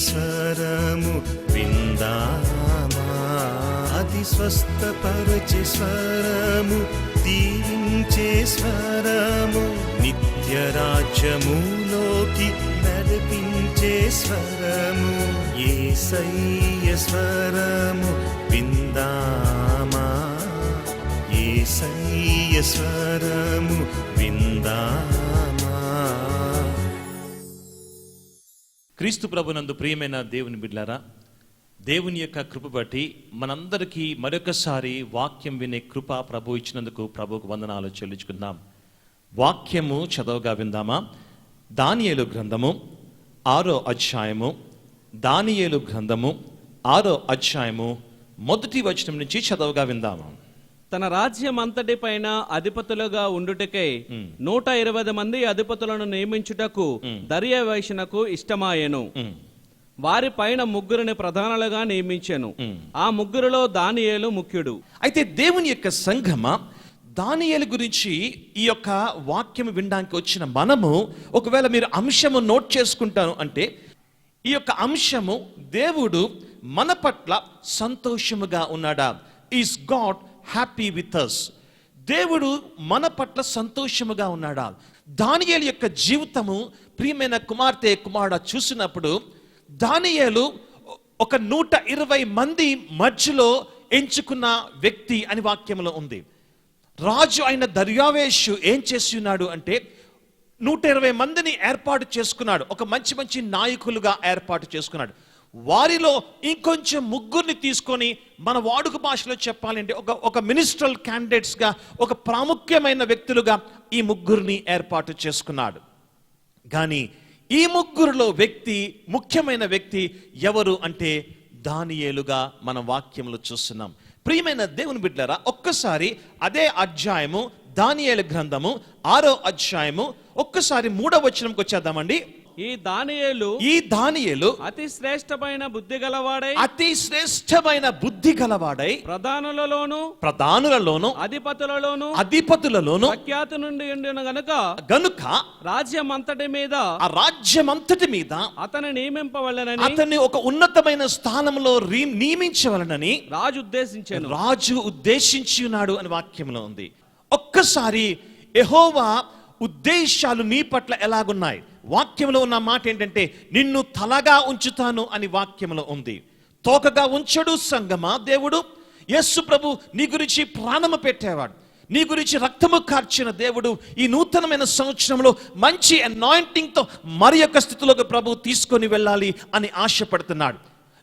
స్వరము విందామా? అది స్వస్థపరచే స్వరము దీవించే స్వరము నిత్య రాజ్యములోకి నడిపించే స్వరము ఏ సయ్య స్వరము విందామా? ఏ సయ్య స్వరము విందామా? క్రీస్తు ప్రభునందు ప్రియమైన దేవుని బిడ్లారా దేవుని యొక్క కృప బట్టి మనందరికీ మరొకసారి వాక్యం వినే కృప ప్రభు ఇచ్చినందుకు ప్రభుకు వందనాలు చెల్లించుకుందాం. వాక్యము చదవగా విందామా? దానియేలు గ్రంథము ఆరో అధ్యాయము దానియేలు గ్రంథము ఆరో అధ్యాయము మొదటి వచనం నుంచి చదవగా విందాము? తన రాజ్యం అంతటి పైన అధిపతులుగా ఉండుటకై నూట ఇరవై మంది అధిపతులను నియమించుటకు దర్యావేషణకు ఇష్టమాయెను. వారి పైన ముగ్గురిని ప్రధానులుగా నియమించెను. ఆ ముగ్గురిలో దానియేలు ముఖ్యుడు. అయితే దేవుని యొక్క సంఘమ? దానియేలు గురించి ఈ యొక్క వాక్యం వినడానికి వచ్చిన మనము ఒకవేళ మీరు అంశము నోట్ చేసుకుంటాను అంటే ఈ యొక్క అంశము దేవుడు మన పట్ల సంతోషముగా ఉన్నాడా? Is God happy with us దేవుడు మన పట్ల సంతోషముగా ఉన్నాడా? దానియేలు యొక్క జీవితము ప్రియమైన కుమార్తె కుమారుడ చూసినప్పుడు దానియేలు ఒక నూట ఇరవై మంది మధ్యలో ఎంచుకున్న వ్యక్తి అని వాక్యంలో ఉంది. రాజు అయిన దర్యావేషు ఏం చేసి ఉన్నాడు అంటే నూట ఇరవై మందిని ఏర్పాటు చేసుకున్నాడు. ఒక మంచి మంచి నాయకులుగా ఏర్పాటు చేసుకున్నాడు. వారిలో ఇంకొంచెం ముగ్గురిని తీసుకొని మన వాడుక భాషలో చెప్పాలంటే ఒక ఒక మినిస్ట్రల్ క్యాండిడేట్స్గా ఒక ప్రాముఖ్యమైన వ్యక్తులుగా ఈ ముగ్గురిని ఏర్పాటు చేసుకున్నాడు. కానీ ఈ ముగ్గురులో వ్యక్తి ముఖ్యమైన వ్యక్తి ఎవరు అంటే దానియేలుగా మన వాక్యంలో చూస్తున్నాం. ప్రియమైన దేవుని బిడ్డరా ఒక్కసారి అదే అధ్యాయము దానియేలు గ్రంథము ఆరో అధ్యాయము ఒక్కసారి మూడవ వచనంకి వచ్చేద్దామండి. ఈ దానియేలు ఈ దానియేలు అతి శ్రేష్టమైన బుద్ధి గలవాడై అతి శ్రేష్టమైన బుద్ధి గలవాడై ప్రధానులలోను ప్రధానులలోను అధిపతులలోను అధిపతులలోను ప్రఖ్యాతి నుండి ఉండిన గనుక గనుక రాజ్యం అంతటి మీద ఆ రాజ్యమంతటి మీద అతని నియమింపవలెనని అతన్ని ఒక ఉన్నతమైన స్థానంలో నియమించవలనని రాజు ఉద్దేశించాను రాజు ఉద్దేశించి ఉన్నాడు అని వాక్యంలో ఉంది. ఒక్కసారి యెహోవా ఉద్దేశాలు నీ పట్ల ఎలాగున్నాయి? వాక్యంలో ఉన్న మాట ఏంటంటే నిన్ను తలగా ఉంచుతాను అని వాక్యంలో ఉంది. తోకగా ఉంచడు సంగమా దేవుడు. యస్సు ప్రభు నీ గురించి ప్రాణము పెట్టేవాడు. నీ గురించి రక్తము కార్చిన దేవుడు. ఈ నూతనమైన సంవత్సరంలో మంచి అనాయింటింగ్తో మరి యొక్క స్థితిలోకి ప్రభు తీసుకొని వెళ్ళాలి అని ఆశపడుతున్నాడు.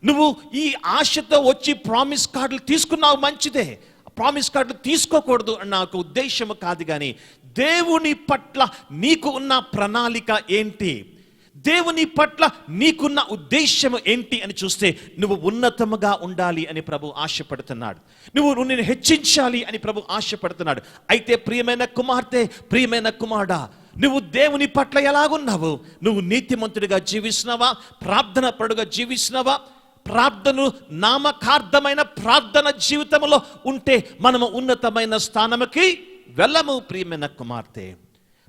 నువ్వు ఈ ఆశతో వచ్చి ప్రామిస్ కార్డులు తీసుకున్నావు మంచిదే. ప్రామిస్ కార్డులు తీసుకోకూడదు అన్న నాకు ఉద్దేశము కాదు కానీ దేవుని పట్ల నీకు ఉన్న ప్రణాళిక ఏంటి? దేవుని పట్ల నీకున్న ఉద్దేశం ఏంటి అని చూస్తే నువ్వు ఉన్నతముగా ఉండాలి అని ప్రభు ఆశపడుతున్నాడు. నువ్వు నిన్ను హెచ్చించాలి అని ప్రభు ఆశపడుతున్నాడు. అయితే ప్రియమైన కుమార్తె ప్రియమైన కుమారుడా నువ్వు దేవుని పట్ల ఎలాగున్నావు? నువ్వు నీతిమంతుడిగా జీవిస్తున్నావా? ప్రార్థన పరుడుగా జీవిస్తున్నావా? ప్రార్థన నామకార్థమైన ప్రార్థన జీవితంలో ఉంటే మనము ఉన్నతమైన స్థానముకి వెళ్ళము ప్రియమైన కుమార్తె.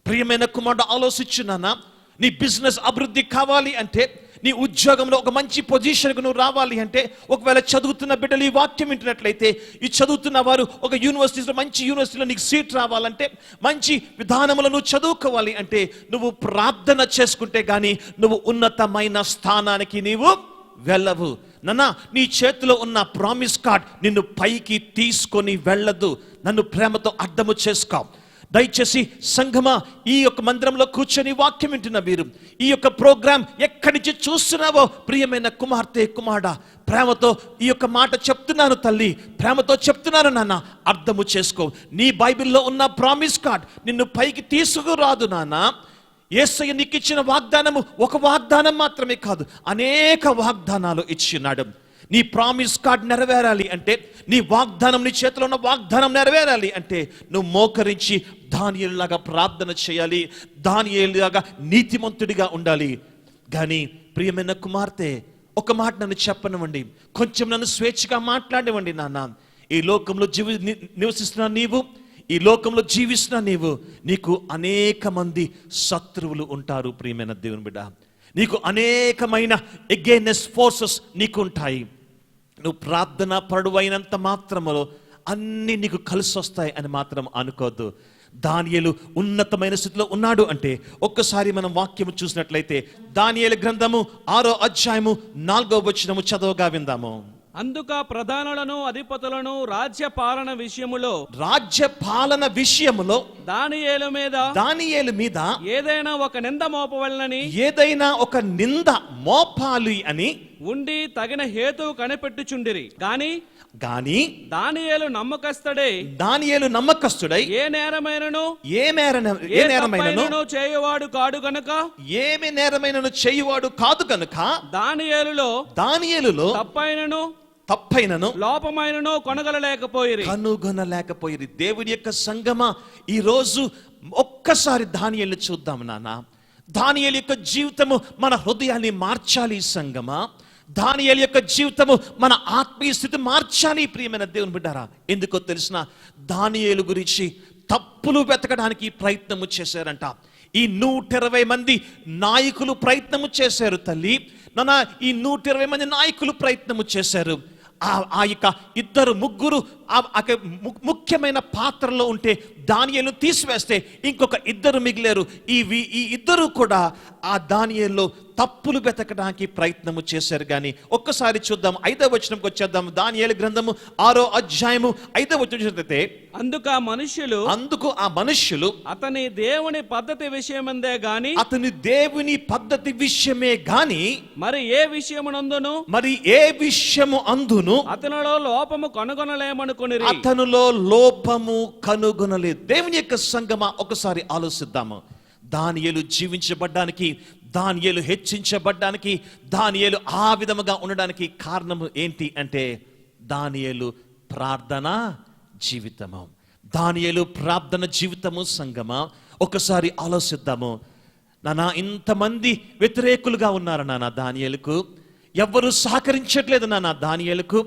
ప్రియమైన కుమారుడు ఆలోచించున్నానా నీ బిజినెస్ అభివృద్ధి కావాలి అంటే నీ ఉద్యోగంలో ఒక మంచి పొజిషన్కు నువ్వు రావాలి అంటే ఒకవేళ చదువుతున్న బిడ్డలు ఈ వాక్యం వింటున్నట్లయితే ఈ చదువుతున్న వారు ఒక యూనివర్సిటీలో మంచి యూనివర్సిటీలో నీకు సీట్ రావాలంటే మంచి విధానములను నువ్వు చదువుకోవాలి అంటే నువ్వు ప్రార్థన చేసుకుంటే కానీ నువ్వు ఉన్నతమైన స్థానానికి నీవు వెళ్ళవు. నన్న నీ చేతిలో ఉన్న ప్రామిస్ కార్డ్ నిన్ను పైకి తీసుకొని వెళ్ళదు. నన్ను ప్రేమతో అర్థము చేసుకో. దయచేసి సంఘమా ఈ యొక్క మందిరంలో కూర్చొని వాక్యం వింటున్న మీరు ఈ యొక్క ప్రోగ్రాం ఎక్కడి నుంచి చూస్తున్నావో ప్రియమైన కుమార్తె కుమారుడా? ప్రేమతో ఈ యొక్క మాట చెప్తున్నాను తల్లి. ప్రేమతో చెప్తున్నాను నాన్న. అర్థము చేసుకో. నీ బైబిల్లో ఉన్న ప్రామిస్ కార్డ్ నిన్ను పైకి తీసుకురాదు నాన్న. ఏసయ్య నీకు ఇచ్చిన వాగ్దానము ఒక వాగ్దానం మాత్రమే కాదు అనేక వాగ్దానాలు ఇచ్చినాడు. నీ ప్రామిస్ కార్డ్ నెరవేరాలి అంటే నీ వాగ్దానం నీ చేతిలో ఉన్న వాగ్దానం నెరవేరాలి అంటే నువ్వు మోకరించి దానిలాగా ప్రార్థన చేయాలి దానిలాగా నీతిమంతుడిగా ఉండాలి. కానీ ప్రియమైన కుమార్తె ఒక మాట నన్ను చెప్పనివ్వండి. కొంచెం నన్ను స్వేచ్ఛగా మాట్లాడివ్వండి నాన్న. ఈ లోకంలో జీవి నివసిస్తున్న నీవు ఈ లోకంలో జీవిస్తున్న నీవు నీకు అనేక మంది శత్రువులు ఉంటారు ప్రియమైన దేవుని బిడ్డ. నీకు అనేకమైన ఎగేనెస్ ఫోర్సెస్ నీకు ఉంటాయి. నువ్వు ప్రార్థన పరుడువైనంత మాత్రములో అన్ని నీకు కలిసి వస్తాయి అని మాత్రం అనుకోవద్దు దానియలు ఉన్నతమైన స్థితిలో ఉన్నాడు అంటే ఒక్కసారి మనం వాక్యము చూసినట్లయితే దానియలు గ్రంథము ఆరో అధ్యాయము నాలుగో వచనము చదవగా విందాము. అందుక ప్రధానులను అధిపతులను రాజ్య పాలన విషయములో రాజ్య పాలన విషయములో దానియేలు మీద దానియేలు మీద ఏదైనా ఒక నింద మోపవలనని ఏదైనా ఒక నింద మోపాలి అని ఉండి తగిన హేతువు కనిపెట్టుచుండిరి. గాని గాని దానియేలు నమ్మకస్తుడై దానియేలు నమ్మకస్తుడై ఏ నేరమైనను? ఏ మేరన ఏ నేరమైనను? చేయువాడు కాడు గనుక? ఏమి నేరమైనను చేయువాడు కాదు కనుక దానియేలులో దానియేలులో తప్పైనను తప్పైనను. లోపమైనను కొనగలలేకపోయిరి. కనుగొనలేకపోయింది దేవుని యొక్క సంగమ ఈ రోజు ఒక్కసారి దానియేలు చూద్దాం నాన్న దానియేలు యొక్క జీవితము మన హృదయాన్ని మార్చాలి సంగమా. దానియేలు యొక్క జీవితము మన ఆత్మీయ స్థితి మార్చాలి ప్రియమైన దేవుని బిడ్డారా. ఎందుకో తెలిసిన దానియేలు గురించి తప్పులు వెతకడానికి ప్రయత్నము చేశారంట. ఈ నూట ఇరవై మంది నాయకులు ప్రయత్నము చేశారు తల్లి. నాన్న ఈ నూట ఇరవై మంది నాయకులు ప్రయత్నము చేశారు. ఆ ఆ యొక్క ఇద్దరు ముగ్గురు ముఖ్యమైన పాత్రలో ఉంటే దానియేలు తీసివేస్తే ఇంకొక ఇద్దరు మిగిలారు. ఈ ఈ ఇద్దరు కూడా ఆ దానియేల్లో తప్పులు వెతకడానికి ప్రయత్నము చేశారు కానీ ఒక్కసారి చూద్దాం. ఐదవ వచనంకి వచ్చేద్దాం. దానియేలు గ్రంథము ఆరో అధ్యాయము ఐదవ చూసినట్లయితే అందుకు ఆ మనుష్యులు అందుకు ఆ మనుష్యులు అతని దేవుని పద్ధతి విషయమందే గాని అతని దేవుని పద్ధతి విషయమే గాని మరి ఏ విషయమునందును? మరి ఏ విషయము అందును? అతనిలో లోపము కనుగొనలేమనుకుని అతనులో లోపము కనుగొనలేదు. దేవుని యొక్క సంగమ ఒకసారి ఆలోచిద్దాము. దానియలు జీవించబడ్డానికి దానియలు హెచ్చించబడ్డానికి దానియలు ఆ విధముగా ఉండడానికి కారణం ఏంటి అంటే దానియలు ప్రార్థన జీవితము. దానియలు ప్రార్థన జీవితము సంగమా ఒకసారి ఆలోచిద్దాము. నానా ఇంతమంది వ్యతిరేకులుగా ఉన్నారు నాన్న దానియలకు. ఎవ్వరు సహకరించట్లేదు నాన్న దానియలకు.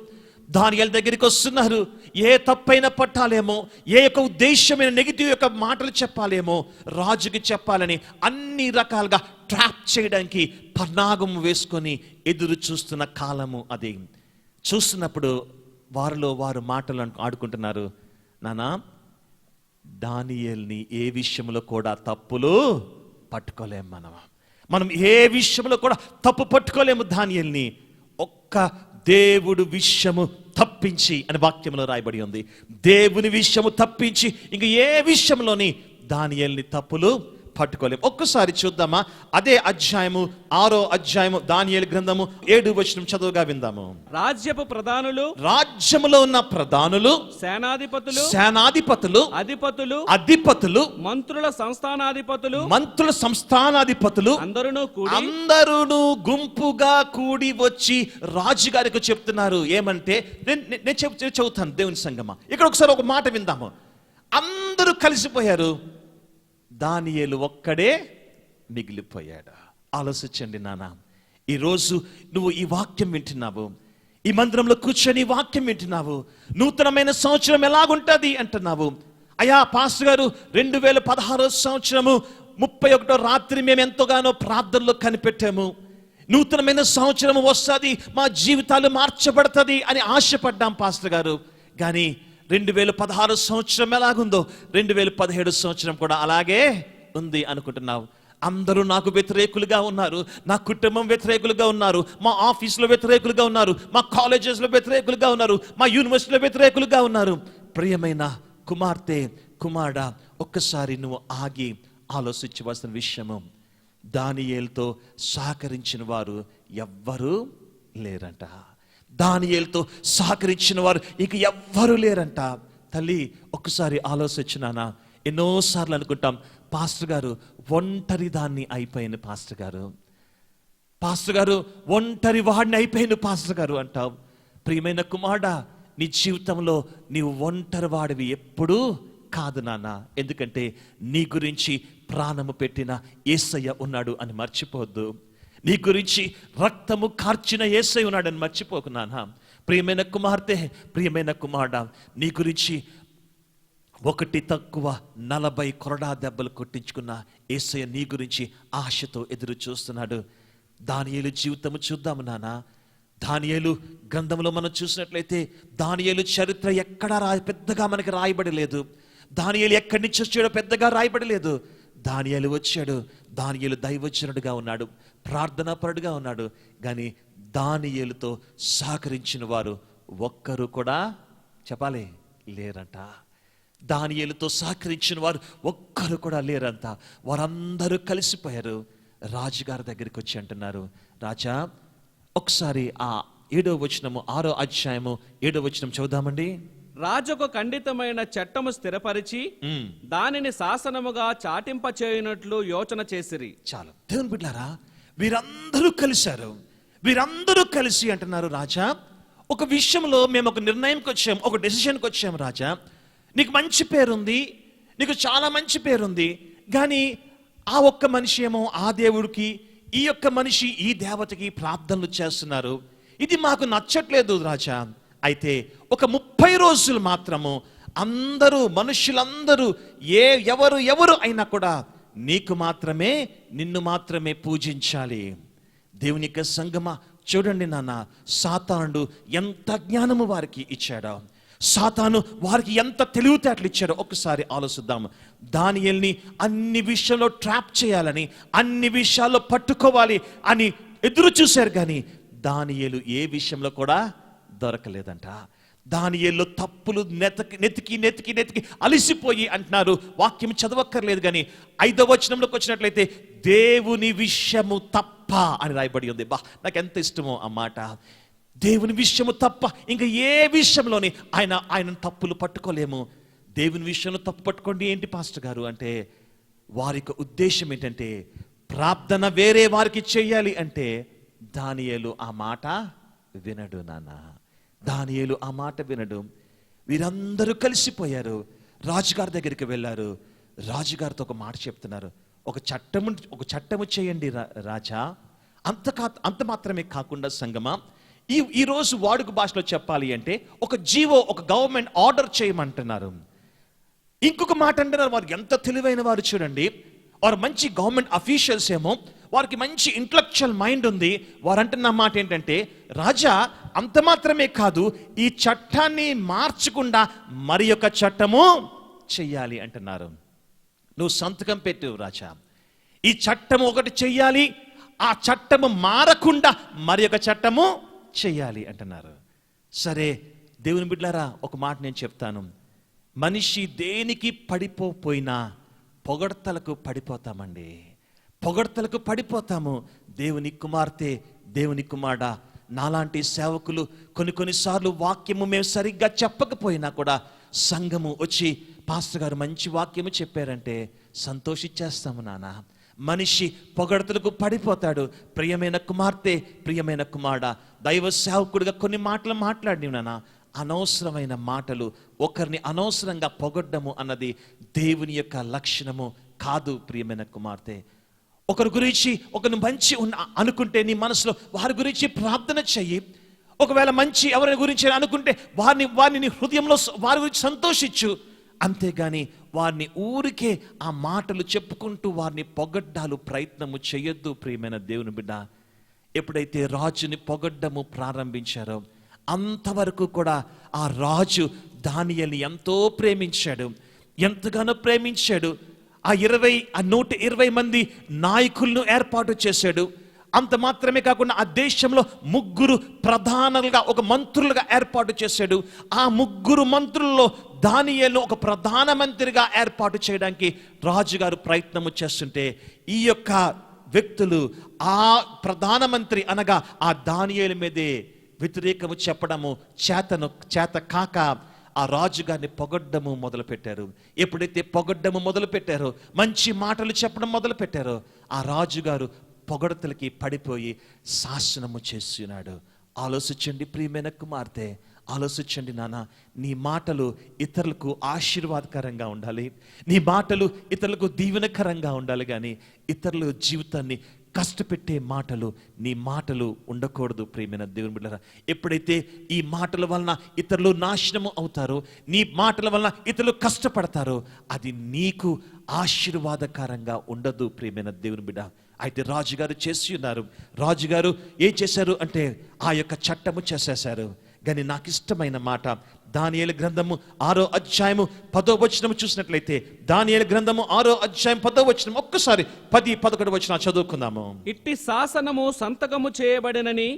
దానియల దగ్గరికి వస్తున్నారు. ఏ తప్పైన పట్టాలేమో ఏ యొక్క ఉద్దేశమైన నెగిటివ్ యొక్క మాటలు చెప్పాలేమో రాజుకి చెప్పాలని అన్ని రకాలుగా ట్రాప్ చేయడానికి పన్నాగం వేసుకొని ఎదురు చూస్తున్న కాలము అది. చూస్తున్నప్పుడు వారిలో వారు మాటలు అను- ఆడుకుంటున్నారు. నానా దానియల్ని ఏ విషయంలో కూడా తప్పులు పట్టుకోలేం మనం మనం ఏ విషయంలో కూడా తప్పు పట్టుకోలేము దానియల్ని. ఒక్క దేవుడు విషయము తప్పించి అని వాక్యంలో రాయబడి ఉంది. దేవుని విషయము తప్పించి ఇంక ఏ విషయంలోని దానియల్ని తప్పులు పట్టుకోలేము ఒక్కసారి చూద్దామా? అదే అధ్యాయము ఆరో అధ్యాయము దానియేలు గ్రంథము ఏడు వచనం చదువుగా విందాము. రాజ్యపు ప్రధానులు రాజ్యములో ఉన్న ప్రధానులు సేనాధిపతులు సేనాధిపతులు అధిపతులు అధిపతులు మంత్రుల సంస్థానాధిపతులు మంత్రుల సంస్థానాధిపతులు అందరూ కూడి అందరూను గుంపుగా కూడి వచ్చి రాజుగారికి చెప్తున్నారు. ఏమంటే నేను చదువుతాను దేవుని సంగమ. ఇక్కడ ఒకసారి ఒక మాట విందాము. అందరూ కలిసిపోయారు. దానియేలు ఒక్కడే మిగిలిపోయాడు. ఆలోచించండి నాన్న ఈరోజు నువ్వు ఈ వాక్యం వింటున్నావు. ఈ మందిరంలో కూర్చొని వాక్యం వింటున్నావు. నూతనమైన సంవత్సరం ఎలాగుంటుంది అంటున్నావు. అయ్యా పాస్టర్ గారు రెండు వేల పదహారో సంవత్సరము ముప్పై ఒకటో రాత్రి మేము ఎంతగానో ప్రార్థనలో కనిపెట్టాము. నూతనమైన సంవత్సరం వస్తుంది మా జీవితాలు మార్చబడుతుంది అని ఆశపడ్డాం పాస్టర్ గారు. కానీ రెండు వేల పదహారు సంవత్సరం ఎలాగుందో? రెండు వేల పదిహేడు సంవత్సరం కూడా అలాగే ఉంది అనుకుంటున్నావు. అందరూ నాకు వ్యతిరేకులుగా ఉన్నారు. నా కుటుంబం వ్యతిరేకులుగా ఉన్నారు. మా ఆఫీస్లో వ్యతిరేకులుగా ఉన్నారు. మా కాలేజెస్లో వ్యతిరేకులుగా ఉన్నారు. మా యూనివర్సిటీలో వ్యతిరేకులుగా ఉన్నారు. ప్రియమైన కుమార్తె కుమారుడా ఒక్కసారి నువ్వు ఆగి ఆలోచించవలసిన విషయము దానియేలతో సహకరించిన వారు ఎవ్వరూ లేరంట. దానియేలతో సహకరించిన వారు ఇక ఎవ్వరూ లేరంట. తల్లి ఒక్కసారి ఆలోచించినానా? ఎన్నోసార్లు అనుకుంటాం పాస్టర్ గారు ఒంటరి దాన్ని అయిపోయింది పాస్టర్ గారు. పాస్టర్ గారు ఒంటరి వాడిని అయిపోయిన పాస్టర్ గారు అంటావు. ప్రియమైన కుమారుడా నీ జీవితంలో నీవు ఒంటరి వాడివి ఎప్పుడూ కాదు నాన్న. ఎందుకంటే నీ గురించి ప్రాణము పెట్టిన ఏసయ్య ఉన్నాడు అని మర్చిపోవద్దు. నీ గురించి రక్తము కార్చిన ఏసై ఉన్నాడని మర్చిపోకు నాన్న ప్రియమైన కుమార్తె ప్రియమైన కుమారుడ నీ గురించి ఒకటి తక్కువ నలభై కొరడా దెబ్బలు కొట్టించుకున్న ఏసయ్య నీ గురించి ఆశతో ఎదురు చూస్తున్నాడు. దానియేలు జీవితము చూద్దాము నాన్న దానియేలు గ్రంథంలో మనం చూసినట్లయితే దానియేలు చరిత్ర ఎక్కడా రా పెద్దగా మనకి రాయబడి లేదు దానియేలు ఎక్కడి నుంచి వచ్చాడో పెద్దగా రాయబడి లేదు దానియాలు వచ్చాడు. దానియలు దైవజనుడుగా ఉన్నాడు. ప్రార్థనాపరుడుగా ఉన్నాడు. కానీ దానియలతో సహకరించిన వారు ఒక్కరు కూడా చెప్పాలి లేరంట. దానియలతో సహకరించిన వారు ఒక్కరు కూడా లేరంట. వారందరూ కలిసిపోయారు. రాజుగారి దగ్గరికి వచ్చి అంటున్నారు రాజా ఒకసారి ఆ ఏడో వచనము ఆరో అధ్యాయము ఏడో వచనం చదువుదామండి. రాజుకు ఖండితమైన చట్టము స్థిరపరిచి దానిని శాసనముగా చాటింప చేయనట్లు యోచన చేసిరి. చాలు. దేవుని బిడ్డారా వీరందరూ కలిశారు. వీరందరూ కలిసి అంటున్నారు రాజా ఒక విషయంలో మేము ఒక నిర్ణయంకి వచ్చాం ఒక డెసిషన్కి వచ్చాం రాజా. నీకు మంచి పేరుంది నీకు చాలా మంచి పేరుంది కానీ ఆ ఒక్క మనిషి ఏమో ఆ దేవుడికి ఈ యొక్క మనిషి ఈ దేవతకి ప్రార్థనలు చేస్తున్నారు. ఇది మాకు నచ్చట్లేదు రాజా. అయితే ఒక ముప్పై రోజులు మాత్రము అందరూ మనుషులందరూ ఏ ఎవరు ఎవరు అయినా కూడా నీకు మాత్రమే నిన్ను మాత్రమే పూజించాలి. దేవుని యొక్క సంగమ చూడండి నాన్న సాతానుడు ఎంత జ్ఞానము వారికి ఇచ్చాడో. సాతాను వారికి ఎంత తెలివితేటలు ఇచ్చాడో ఒకసారి ఆలోచిద్దాం. దానియల్ని అన్ని విషయంలో ట్రాప్ చేయాలని అన్ని విషయాల్లో పట్టుకోవాలి అని ఎదురు చూశారు కానీ దానియలు ఏ విషయంలో కూడా దొరకలేదంట. దానియేల్లో తప్పులు నెతకి నెతికి నెతికి నెతికి అలిసిపోయి అంటున్నారు. వాక్యం చదవక్కర్లేదు కానీ ఐదవ వచనంలోకి వచ్చినట్లయితే దేవుని విషయము తప్ప అని రాయబడి ఉంది. బా నాకు ఎంత ఇష్టమో ఆ మాట. దేవుని విషయము తప్ప ఇంకా ఏ విషయంలోని ఆయన ఆయన తప్పులు పట్టుకోలేము. దేవుని విషయంలో తప్పు పట్టుకోండి ఏంటి పాస్టర్ గారు అంటే వారి యొక్క ఉద్దేశం ఏంటంటే ప్రార్థన వేరే వారికి చెయ్యాలి అంటే దానియేలు ఆ మాట వినడు నానా దానియేలు ఆ మాట వినడు. వీరందరూ కలిసిపోయారు. రాజుగారి దగ్గరికి వెళ్ళారు. రాజుగారితో ఒక మాట చెప్తున్నారు. ఒక చట్టము ఒక చట్టము చేయండి రా- రాజా. అంత కా అంత మాత్రమే కాకుండా సంగమా ఈ ఈరోజు వాడుక భాషలో చెప్పాలి అంటే ఒక జీవో ఒక గవర్నమెంట్ ఆర్డర్ చేయమంటున్నారు. ఇంకొక మాట అంటున్నారు. వారు ఎంత తెలివైన వారు చూడండి. వారు మంచి గవర్నమెంట్ అఫీషియల్స్ ఏమో వారికి మంచి ఇంటలెక్చువల్ మైండ్ ఉంది. వారు అంటున్న మాట ఏంటంటే రాజా అంత మాత్రమే కాదు ఈ చట్టాన్ని మార్చకుండా మరి యొక్క చట్టము చెయ్యాలి అంటున్నారు. నువ్వు సంతకం పెట్టు రాజా. ఈ చట్టము ఒకటి చెయ్యాలి ఆ చట్టము మారకుండా మరి ఒక చట్టము చెయ్యాలి అంటున్నారు. సరే దేవుని బిడ్లారా ఒక మాట నేను చెప్తాను. మనిషి దేనికి పడిపోపోయినా పొగడతలకు పడిపోతామండి. పొగడ్తలకు పడిపోతాము. దేవుని కుమార్తె దేవుని కుమారుడ నాలాంటి సేవకులు కొన్ని కొన్నిసార్లు వాక్యము మేము సరిగ్గా చెప్పకపోయినా కూడా సంఘము వచ్చి పాస్టర్ గారు మంచి వాక్యము చెప్పారంటే సంతోషించేస్తాము నాన్న. మనిషి పొగడతలకు పడిపోతాడు. ప్రియమైన కుమార్తె ప్రియమైన కుమారుడ దైవ సేవకుడిగా కొన్ని మాటలు మాట్లాడి నాన్న. అనవసరమైన మాటలు ఒకరిని అనవసరంగా పొగడ్డము అన్నది దేవుని యొక్క లక్షణము కాదు ప్రియమైన కుమార్తె. ఒకరి గురించి ఒకరిని మంచి ఉన్న అనుకుంటే నీ మనసులో వారి గురించి ప్రార్థన చెయ్యి. ఒకవేళ మంచి ఎవరి గురించి అనుకుంటే వారిని వారిని నీ హృదయంలో వారి గురించి సంతోషించు. అంతేగాని వారిని ఊరికే ఆ మాటలు చెప్పుకుంటూ వారిని పొగడ్డాలు ప్రయత్నము చేయొద్దు ప్రియమైన దేవుని బిడ్డ. ఎప్పుడైతే రాజుని పొగడ్డము ప్రారంభించారో అంతవరకు కూడా ఆ రాజు దానియల్ని ఎంతో ప్రేమించాడు. ఎంతగానో ప్రేమించాడు. ఆ ఇరవై ఆ నూట ఇరవై మంది నాయకులను ఏర్పాటు చేశాడు. అంత మాత్రమే కాకుండా ఆ దేశంలో ముగ్గురు ప్రధానులుగా ఒక మంత్రులుగా ఏర్పాటు చేశాడు. ఆ ముగ్గురు మంత్రుల్లో దానియేలు ఒక ప్రధానమంత్రిగా ఏర్పాటు చేయడానికి రాజుగారు ప్రయత్నము చేస్తుంటే ఈ యొక్క వ్యక్తులు ఆ ప్రధానమంత్రి అనగా ఆ దానియేలు మీదే వ్యతిరేకము చెప్పడము చేతను చేత కాక ఆ రాజుగారిని పొగడ్డము మొదలు పెట్టారు ఎప్పుడైతే పొగడ్డము మొదలు పెట్టారో మంచి మాటలు చెప్పడం మొదలు పెట్టారో ఆ రాజుగారు పొగడతలకి పడిపోయి శాసనము చేస్తున్నాడు. ఆలోచించండి ప్రియమైన కుమార్తె ఆలోచించండి నాన్న నీ మాటలు ఇతరులకు ఆశీర్వాదకరంగా ఉండాలి. నీ మాటలు ఇతరులకు దీవెనకరంగా ఉండాలి కానీ ఇతరుల జీవితాన్ని కష్టపెట్టే మాటలు నీ మాటలు ఉండకూడదు ప్రేమైన దేవుని బిడ్డరా ఎప్పుడైతే ఈ మాటల వలన ఇతరులు నాశనము అవుతారో నీ మాటల వలన ఇతరులు కష్టపడతారో అది నీకు ఆశీర్వాదకరంగా ఉండదు ప్రేమైన దేవుని బిడ్డ. అయితే రాజుగారు చేసి ఉన్నారు రాజుగారు ఏం చేశారు అంటే ఆ యొక్క చట్టము చేసేశారు. కానీ నాకు ఇష్టమైన మాట దానియేలు గ్రంథము ఆరో అధ్యాయము పదో వచనము చూసినట్లయితే దానియేలు గ్రంథము ఆరో అధ్యాయం పదో వచనం ఒక్కసారి పది పదకొండు వచన చదువుకుందాము. ఇట్టి శాసనము సంతకము చేయబడినని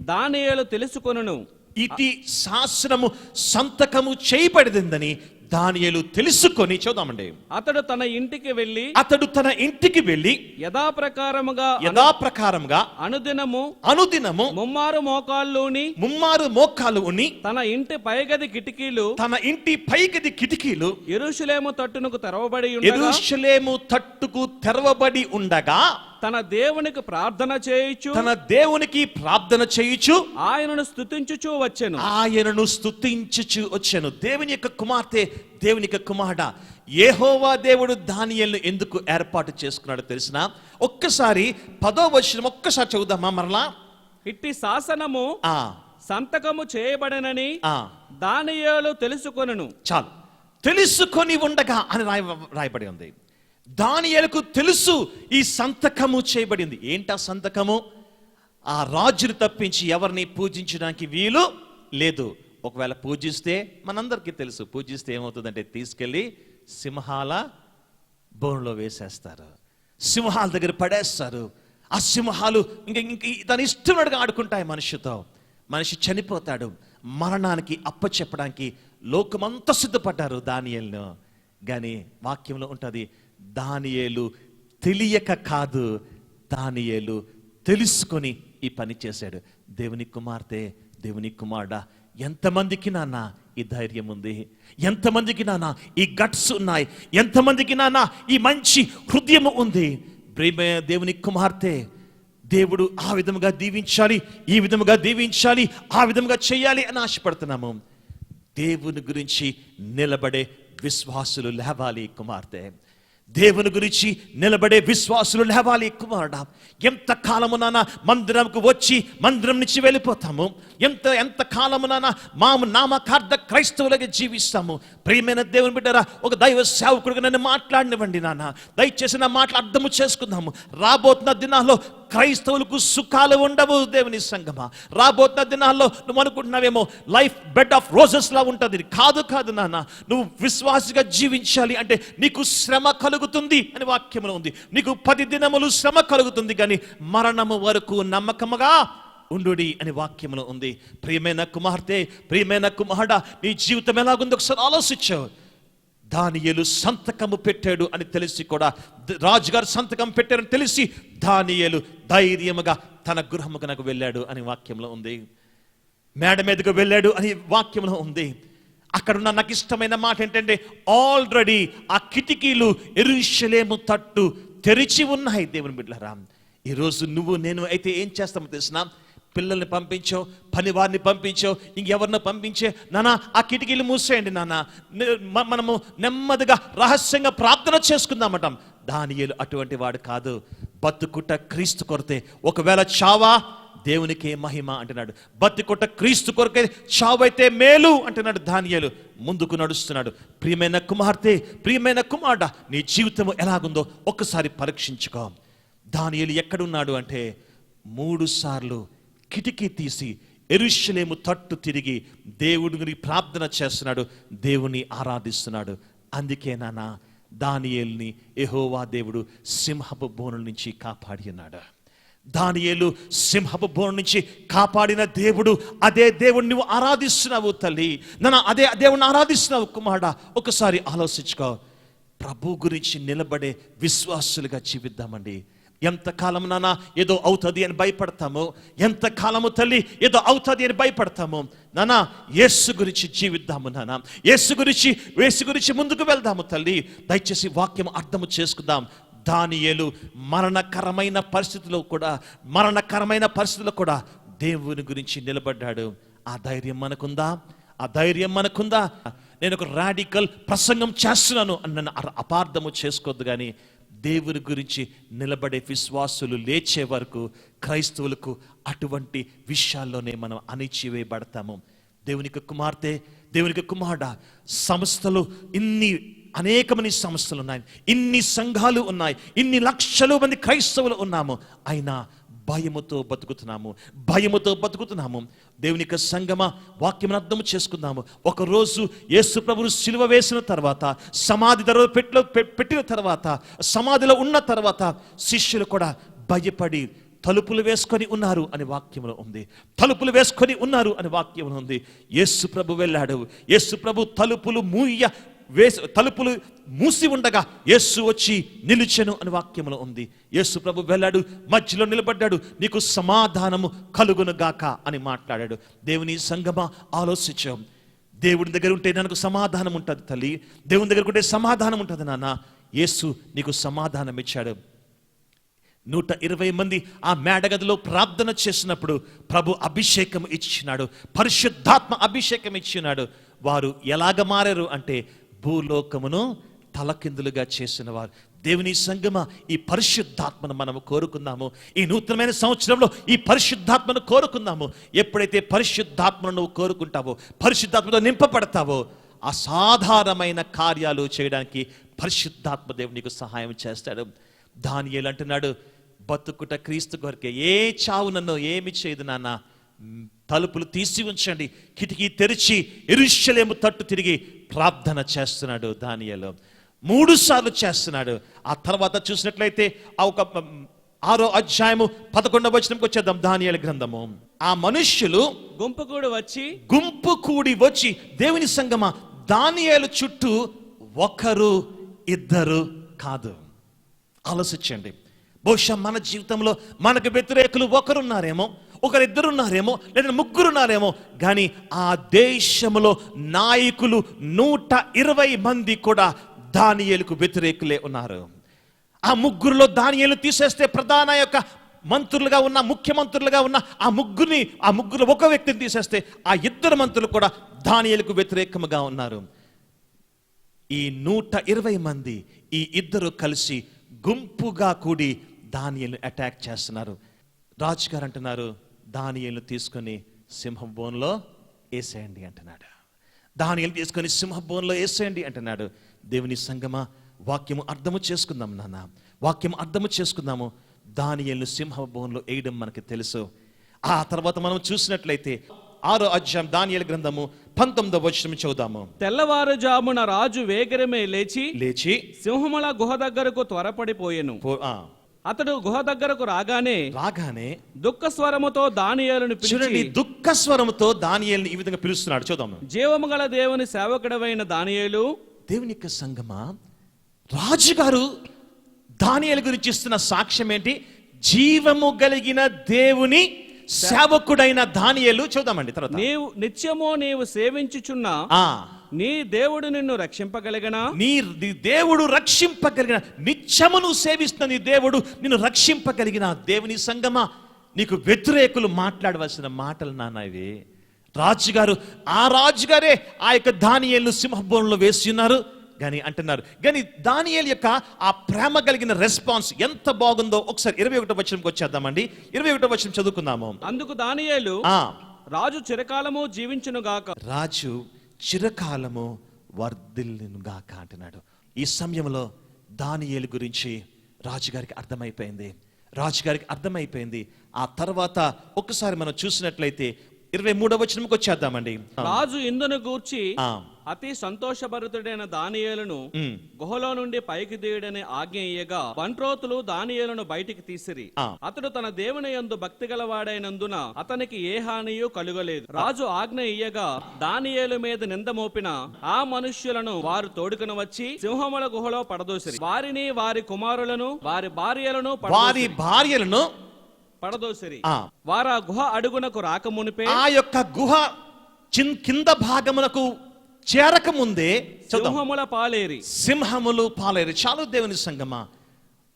దానియేలు తెలుసుకొనును. ఇటు శాసనము సంతకము చేయబడిందని దానియేలు తెలుసుకొని చూద్దామండి అతడు తన ఇంటికి వెళ్ళి అతడు తన ఇంటికి వెళ్ళి యథాప్రకారముగా యథాప్రకారంగా అనుదినము అనుదినము ముమ్మారు మోకాళ్ళుని ముమ్మారు మోకాలు ఉని తన ఇంటి పైగది కిటికీలు తన ఇంటి పైగది కిటికీలు ఎరుషులేము తట్టునకు తెరవబడి ఉండగా ఎరుషలేము తట్టుకు తెరవబడి ఉండగా తన దేవునికి ప్రార్థన చేయుచు తన దేవునికి ప్రార్థన చేయుచు ఆయనను స్తుతించుచూ వచ్చెను. ఆయనను స్తుతించుచు వచ్చాను. దేవుని యొక్క కుమార్తె దేవుని యొక్క కుమారుడ ఏహోవా దేవుడు దానియల్ని ఎందుకు ఏర్పాటు చేసుకున్నాడో తెలిసిన? ఒక్కసారి పదో వచనం ఒక్కసారి చదువుదామా మరలా? ఇట్టి శాసనము ఆ. సంతకము చేయబడనని ఆ. దానియేలు తెలుసుకొనును. చాలు. తెలుసుకొని ఉండగా అని రాయ రాయబడి ఉంది. దానియలకు తెలుసు ఈ సంతకము చేయబడింది. ఏంటా సంతకము? ఆ రాజును తప్పించి ఎవరిని పూజించడానికి వీలు లేదు. ఒకవేళ పూజిస్తే మనందరికీ తెలుసు. పూజిస్తే ఏమవుతుందంటే తీసుకెళ్ళి సింహాల బోన్లో వేసేస్తారు. సింహాల దగ్గర పడేస్తారు. ఆ సింహాలు ఇంక ఇంక తన ఇష్టముడిగా ఆడుకుంటాయి మనిషితో. మనిషి చనిపోతాడు. మరణానికి అప్పచెప్పడానికి లోకమంతా సిద్ధపడ్డారు దానియల్ను. కానీ వాక్యంలో ఉంటుంది దానియేలు తెలియక కాదు దానియేలు తెలుసుకొని ఈ పని చేశాడు. దేవుని కుమార్తె దేవుని కుమారుడా ఎంతమందికి నాన్న ఈ ధైర్యం ఉంది? ఎంతమందికి నాన్న ఈ గట్స్ ఉన్నాయి? ఎంతమందికి నాన్న ఈ మంచి హృదయం ఉంది? ప్రేమ దేవుని కుమార్తె దేవుడు ఆ విధముగా దీవించాలి ఈ విధముగా దీవించాలి ఆ విధముగా చేయాలి అని ఆశపడుతున్నాము. దేవుని గురించి నిలబడే విశ్వాసులు లేవాలి కుమార్తె. దేవుని గురించి నిలబడే విశ్వాసులు లేవాలి కుమారుడా. ఎంత కాలమునాన మందిరంకు వచ్చి మందిరం నుంచి వెళ్ళిపోతాము? ఎంత ఎంత కాలమునాన మాము నామకార్థ క్రైస్తవులుగా జీవిస్తాము? ప్రియమైన దేవుని బిడ్డరా ఒక దైవ సేవకుడిగా నన్ను మాట్లాడినివ్వండి నాన్న. దయచేసి నా మాటలు అర్థము చేసుకుందాము. రాబోతున్న దినాల్లో క్రైస్తవులకు సుఖాలు ఉండవు దేవుని సంగమా. రాబోతున్న దినాల్లో నువ్వు అనుకుంటున్నావేమో లైఫ్ బెడ్ ఆఫ్ రోజెస్ లా ఉంటుంది. కాదు కాదు నాన్న. నువ్వు విశ్వాసగా జీవించాలి అంటే నీకు శ్రమ కలుగుతుంది అని వాక్యంలో ఉంది. నీకు పది దినములు శ్రమ కలుగుతుంది కానీ మరణము వరకు నమ్మకముగా ఉండు అని వాక్యంలో ఉంది. ప్రియమైన కుమార్తె ప్రియమైన కుమారుడ నీ జీవితం ఎలాగుందో? ఒకసారి ఆలోచించావు దానియలు సంతకము పెట్టాడు అని తెలిసి కూడా రాజుగారు సంతకం పెట్టారని తెలిసి దానియలు ధైర్యముగా తన గృహముకు వెళ్ళాడు అని వాక్యంలో ఉంది. మేడ మీదకు వెళ్ళాడు అని వాక్యంలో ఉంది. అక్కడున్న నాకు ఇష్టమైన మాట ఏంటంటే ఆల్రెడీ ఆ కిటికీలు ఎరుషలేము తట్టు తెరిచి ఉన్నాయి దేవుని బిడ్డలారా. ఈరోజు నువ్వు నేను అయితే ఏం చేస్తామో తెలిసినా? పిల్లల్ని పంపించో పని వారిని పంపించో ఇంకెవరిని పంపించే? నానా ఆ కిటికీలు మూసేయండి నాన్న మనము నెమ్మదిగా రహస్యంగా ప్రార్థన చేసుకుందామటం. దానియలు అటువంటి వాడు కాదు. బతుకుట క్రీస్తు కొరతే. ఒకవేళ చావా దేవునికే మహిమ అంటున్నాడు. బతికొట్ట క్రీస్తు కొరకే చావైతే మేలు అంటున్నాడు దానియేలు. ముందుకు నడుస్తున్నాడు. ప్రియమైన కుమార్తె ప్రియమైన కుమారుడ నీ జీవితం ఎలాగుందో ఒక్కసారి పరీక్షించుకో. దానియలు ఎక్కడున్నాడు అంటే మూడు సార్లు కిటికీ తీసి ఎరుషలేము తట్టు తిరిగి దేవుడిని ప్రార్థన చేస్తున్నాడు దేవుని ఆరాధిస్తున్నాడు. అందుకే నాన్న దానియేలుని ఎహోవా దేవుడు సింహపు బోనుల నుంచి కాపాడి ఉన్నాడు. దానియేలు సింహపు బోను నుంచి కాపాడిన దేవుడు అదే దేవుడిని నువ్వు ఆరాధిస్తున్నావు తల్లి. నన్ను అదే దేవుణ్ణి ఆరాధిస్తున్నావు కుమారుడా. ఒకసారి ఆలోచించుకో. ప్రభు గురించి నిలబడే విశ్వాసులుగా జీవిద్దామండి. ఎంతకాలం నానా నాన్న ఏదో అవుతుంది అని భయపడతాము? ఎంతకాలము తల్లి ఏదో అవుతుంది అని భయపడతాము? నాన్న యేసు గురించి జీవిద్దాము నాన్న యేసు గురించి వేసు గురించి ముందుకు వెళ్దాము తల్లి. దయచేసి వాక్యం అర్థము చేసుకుందాం. దానియేలు మరణకరమైన పరిస్థితిలో కూడా మరణకరమైన పరిస్థితిలో కూడా దేవుని గురించి నిలబడ్డాడు. ఆ ధైర్యం మనకుందా? ఆ ధైర్యం మనకుందా? నేను ఒక రాడికల్ ప్రసంగం చేస్తున్నాను అని నన్ను అపార్థము చేసుకోవద్దు కానీ దేవుని గురించి నిలబడే విశ్వాసులు లేచే వరకు క్రైస్తవులకు అటువంటి విషయాల్లోనే మనం అణిచివేయబడతాము. దేవునికి కుమార్తె దేవునికి కుమారుడ సంస్థలు ఇన్ని అనేకమని సంస్థలు ఉన్నాయి. ఇన్ని సంఘాలు ఉన్నాయి. ఇన్ని లక్షలు మంది క్రైస్తవులు ఉన్నాము. అయినా భయముతో బతుకుతున్నాము భయముతో బతుకుతున్నాము. దేవుని యొక్క సంగమ వాక్యం అర్థం చేసుకుందాము. ఒకరోజు యేసు ప్రభువు సిలువ వేసిన తర్వాత సమాధి ధర పెట్టిలో పె- పెట్టిన తర్వాత సమాధిలో ఉన్న తర్వాత శిష్యులు కూడా భయపడి తలుపులు వేసుకొని ఉన్నారు అని వాక్యంలో ఉంది. తలుపులు వేసుకొని ఉన్నారు అని వాక్యంలో ఉంది. యేసు ప్రభు వెళ్ళాడు. యేసు ప్రభు తలుపులు మూయ వేసి తలుపులు మూసి ఉండగా యేసు వచ్చి నిలిచెను అని వాక్యంలో ఉంది. యేసు ప్రభు వెళ్ళాడు మధ్యలో నిలబడ్డాడు నీకు సమాధానము కలుగును గాక అని మాట్లాడాడు. దేవుని సంగమా ఆలోచించాం. దేవుడి దగ్గర ఉంటే నాకు సమాధానం ఉంటుంది తల్లి. దేవుని దగ్గర ఉంటే సమాధానం ఉంటుంది నాన్న. యేసు నీకు సమాధానం ఇచ్చాడు. నూట ఇరవై మంది ఆ మేడగదిలో ప్రార్థన చేసినప్పుడు ప్రభు అభిషేకం ఇచ్చినాడు. పరిశుద్ధాత్మ అభిషేకం ఇచ్చినాడు. వారు ఎలాగ మారారు అంటే భూలోకమును తలకిందులుగా చేసిన వారు దేవుని సంగమ ఈ పరిశుద్ధాత్మను మనము కోరుకుందాము. ఈ నూతనమైన సంవత్సరంలో ఈ పరిశుద్ధాత్మను కోరుకుందాము. ఎప్పుడైతే పరిశుద్ధాత్మను నువ్వు కోరుకుంటావో పరిశుద్ధాత్మతో నింపబడతావో అసాధారణమైన కార్యాలు చేయడానికి పరిశుద్ధాత్మ దేవుడు నీకు సహాయం చేస్తాడు. దానియేలు అంటున్నాడు బతుకుట క్రీస్తు కొరకే ఏ చావు నన్ను ఏమి చేయదు నాన్న. తలుపులు తీసి ఉంచండి. కిటికీ తెరిచి ఎరుషలేము తట్టు తిరిగి ప్రార్థన చేస్తున్నాడు దానియేలు. మూడు సార్లు చేస్తున్నాడు. ఆ తర్వాత చూసినట్లయితే ఆ ఒక ఆరో అధ్యాయము పదకొండవ వచనంకి వచ్చేద్దాం దానియేలు గ్రంథము. ఆ మనుష్యులు గుంపుకూడు వచ్చి గుంపు కూడి వచ్చి దేవుని సంగమ దానియేలు చుట్టూ ఒకరు ఇద్దరు కాదు. ఆలోచించండి. బహుశా మన జీవితంలో మనకు వ్యతిరేకులు ఒకరున్నారేమో ఒకరిద్దరున్నారేమో లేదా ముగ్గురున్నారేమో కానీ ఆ దేశంలో నాయకులు నూట ఇరవై మంది కూడా దానియేలుకు వ్యతిరేకులే ఉన్నారు. ఆ ముగ్గురులో దానియేలు తీసేస్తే ప్రధాన యొక్క మంత్రులుగా ఉన్న ముఖ్యమంత్రులుగా ఉన్న ఆ ముగ్గురిని ఆ ముగ్గురు ఒక వ్యక్తిని తీసేస్తే ఆ ఇద్దరు మంత్రులు కూడా దానియలకు వ్యతిరేకముగా ఉన్నారు. ఈ నూట ఇరవై మంది ఈ ఇద్దరు కలిసి గుంపుగా కూడి దానియలు అటాక్ చేస్తున్నారు. రాజుగారు అంటున్నారు దానియల్ని తీసుకొని సింహం బోన్లో వేసేయండి అంటున్నాడు. దానియలు తీసుకొని సింహ బోన్లో వేసేయండి అంటున్నాడు. దేవుని సంగమా వాక్యము అర్థము చేసుకుందాం నాన్న. వాక్యం అర్థము చేసుకుందాము. దానియల్ని సింహ బోన్లో వేయడం మనకి తెలుసు. ఆ తర్వాత మనం చూసినట్లయితే ఆరో అధ్యాయం దానియల గ్రంథము పంతొమ్మిదో వచనం చదువుదాము. తెల్లవారుజామున రాజు వేగరమే లేచి లేచి సింహముల గుహ దగ్గరకు త్వరపడిపోయెను. అతడు గుహ దగ్గరకు రాగానే రాగానే దుఃఖ స్వరముతో దానియేలును చూడండి దుఃఖ స్వరముతో దానియేల్ని ఈ విధంగా పిలుస్తున్నాడు. చూద్దాం. జీవము గల దేవుని సేవకుడవైన దానియేలు దేవుని యొక్క సంగమా? రాజుగారు దానియేలు గురించి ఇస్తున్న సాక్ష్యం ఏంటి? జీవము కలిగిన దేవుని సేవకుడైన దానియేలు. చూద్దామండి తర్వాత. నీవు నిత్యము నీవు సేవించుచున్న ఆ. నీ దేవుడు నిన్ను రక్షింపగలిగనా? నీ దేవుడు రక్షింపగలిగిన నిత్యము నువ్వు సేవిస్తున్న నీ దేవుడు నిన్ను రక్షింపగలిగిన దేవుని సంగమా? నీకు వ్యతిరేకులు మాట్లాడవలసిన మాటలు నాన్న ఇవి. రాజుగారు ఆ రాజుగారే ఆ యొక్క దానియేలు సింహభవనంలో వేసి ఉన్నారు. కానీ అంటున్నారు కానీ దానియేలు యొక్క ఆ ప్రేమ కలిగిన రెస్పాన్స్ ఎంత బాగుందో ఒకసారి ఇరవై ఒకటో వచనంకి వచ్చేద్దామండి. ఇరవై ఒకటో వచనం చదువుకుందాము. అందుకు దానియేలు ఆ. రాజు చిరకాలము జీవించునుగాక. రాజు చిరకాలము వర్ధిల్లునుగాక అంటున్నాడు. ఈ సమయంలో దానియేలు గురించి రాజుగారికి అర్థమైపోయింది. రాజుగారికి అర్థమైపోయింది. ఆ తర్వాత ఒక్కసారి మనం చూసినట్లయితే ఇరవై మూడవ వచనంకి వచ్చేద్దామండి. రాజు ఇందును గూర్చి అతి సంతోషభరితుడైన దానియేలును గుహలో నుండి పైకి తీయడని ఆజ్ఞ ఇయ్యగా బంట్రోతులు దానియేలును బయటికి తీసిరి. అతడు తన దేవుని యందు భక్తి గలవాడైనందున అతనికి ఏ హానియు కలుగలేదు రాజు ఆజ్ఞ ఇయ్యగా దానియేలు మీద నింద మోపిన ఆ మనుష్యులను వారు తోడుకుని వచ్చి సింహముల గుహలో పడదోసిరి వారిని వారి కుమారులను వారి భార్యలను వారి. భార్యలను పడదోసిరి. వారు ఆ గుహ అడుగునకు రాకమునిపే ఆ యొక్క గుహ చిన్ కింద భాగమునకు చేరక ముందే చూద్దాం సింహముల పాలేరి. సింహములు పాలేరు. చాలు దేవుని సంగమా.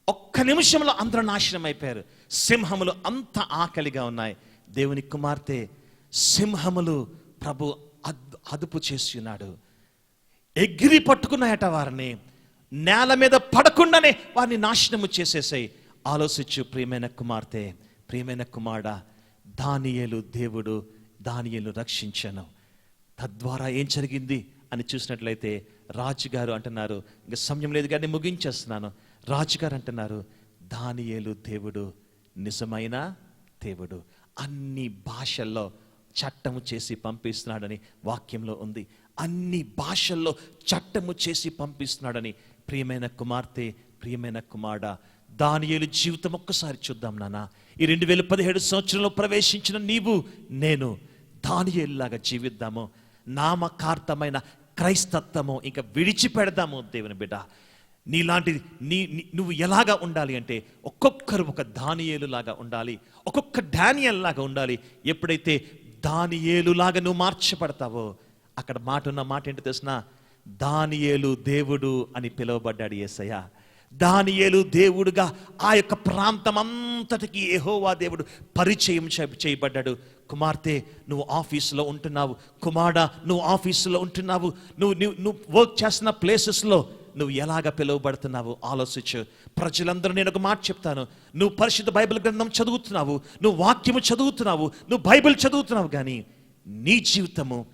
ఒక్క నిమిషంలో అందరూ నాశనం అయిపోయారు. సింహములు అంత ఆకలిగా ఉన్నాయి. దేవుని కుమార్తె సింహములు ప్రభు అద్- అదుపు చేసి ఉన్నాడు ఎగిరి పట్టుకున్నాయట వారిని. నేల మీద పడకుండానే వారిని నాశనము చేసేసాయి. ఆలోచించు ప్రియమైన కుమార్తె ప్రియమైన కుమారుడ దానియేలు దేవుడు దానియేలు రక్షించను. తద్వారా ఏం జరిగింది అని చూసినట్లయితే రాజుగారు అంటున్నారు ఇంకా సమయం లేదు కానీ ముగించేస్తున్నాను. రాజుగారు అంటున్నారు దానియేలు దేవుడు నిజమైన దేవుడు. అన్ని భాషల్లో చట్టము చేసి పంపిస్తున్నాడని వాక్యంలో ఉంది. అన్ని భాషల్లో చట్టము చేసి పంపిస్తున్నాడని ప్రియమైన కుమార్తె ప్రియమైన కుమారుడ దానియేలు జీవితం ఒక్కసారి చూద్దాం నాన్న. ఈ రెండు వేల పదిహేడు సంవత్సరంలో ప్రవేశించిన నీవు నేను దానియేలులాగా జీవిద్దాము. నామకార్థమైన క్రైస్తత్వము ఇంకా విడిచిపెడదాము దేవుని బిడ్డ. నీలాంటి నీ నీ- నువ్వు ఎలాగా ఉండాలి అంటే ఒక్కొక్కరు ఒక దానియేలు లాగా ఉండాలి ఒక్కొక్క డానియల్ లాగా ఉండాలి. ఎప్పుడైతే దానియేలు లాగా నువ్వు మార్చబడతావో అక్కడ మాట ఉన్న మాట ఏంటి తెలిసిన? దానియేలు దేవుడు అని పిలువబడ్డాడు ఏసయ్య. దానియేలు దేవుడుగా ఆ యొక్క ప్రాంతం అంతటికి ఏహోవా దేవుడు పరిచయం చేయబడ్డాడు. కుమార్తె నువ్వు ఆఫీసులో ఉంటున్నావు. కుమారా నువ్వు ఆఫీసులో ఉంటున్నావు. నువ్వు నువ్వు నువ్వు వర్క్ చేస్తున్న ప్లేసెస్లో నువ్వు ఎలాగ పిలువబడుతున్నావు? ఆలోచించు. ప్రజలందరూ నేను ఒక మాట చెప్తాను. నువ్వు పరిశుద్ధ బైబిల్ గ్రంథం చదువుతున్నావు. నువ్వు వాక్యము చదువుతున్నావు. నువ్వు బైబిల్ చదువుతున్నావు కానీ నీ జీవితము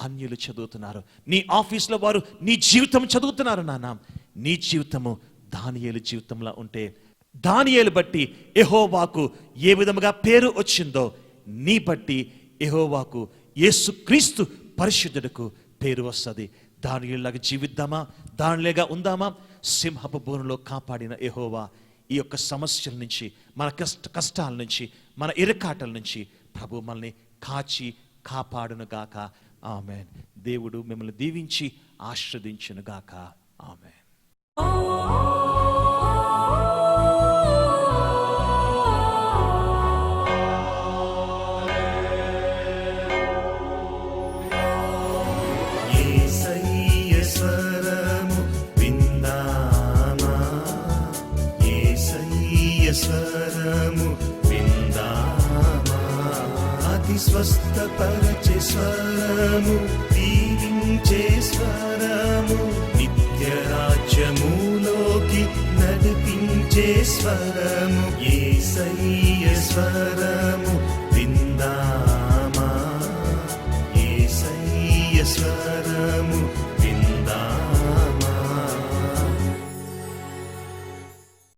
అన్యులు చదువుతున్నారు. నీ ఆఫీస్లో వారు నీ జీవితం చదువుతున్నారు నాన్న నీ జీవితము దానియేలు జీవితంలో ఉంటే దానియేలు బట్టి ఎహోవాకు ఏ విధముగా పేరు వచ్చిందో నీ బట్టి ఎహోవాకు యేసుక్రీస్తు పరిశుద్ధుడుకు పేరు వస్తుంది. దానిలాగా జీవిద్దామా? దానిలేగా ఉందామా? సింహపు భూమిలో కాపాడిన ఎహోవా ఈ యొక్క సమస్యల నుంచి మన కష్ట కష్టాల నుంచి మన ఇరకాటల నుంచి ప్రభు మనల్ని కాచి కాపాడునుగాక ఆమెన్. దేవుడు మిమ్మల్ని దీవించి ఆశ్రదించునుగాక ఆమెన్. స్వస్థపరచే స్వరము దీవించే స్వరము నిత్య రాజ్యములోకి నడిపించే స్వరము యేసయ్య స్వరము.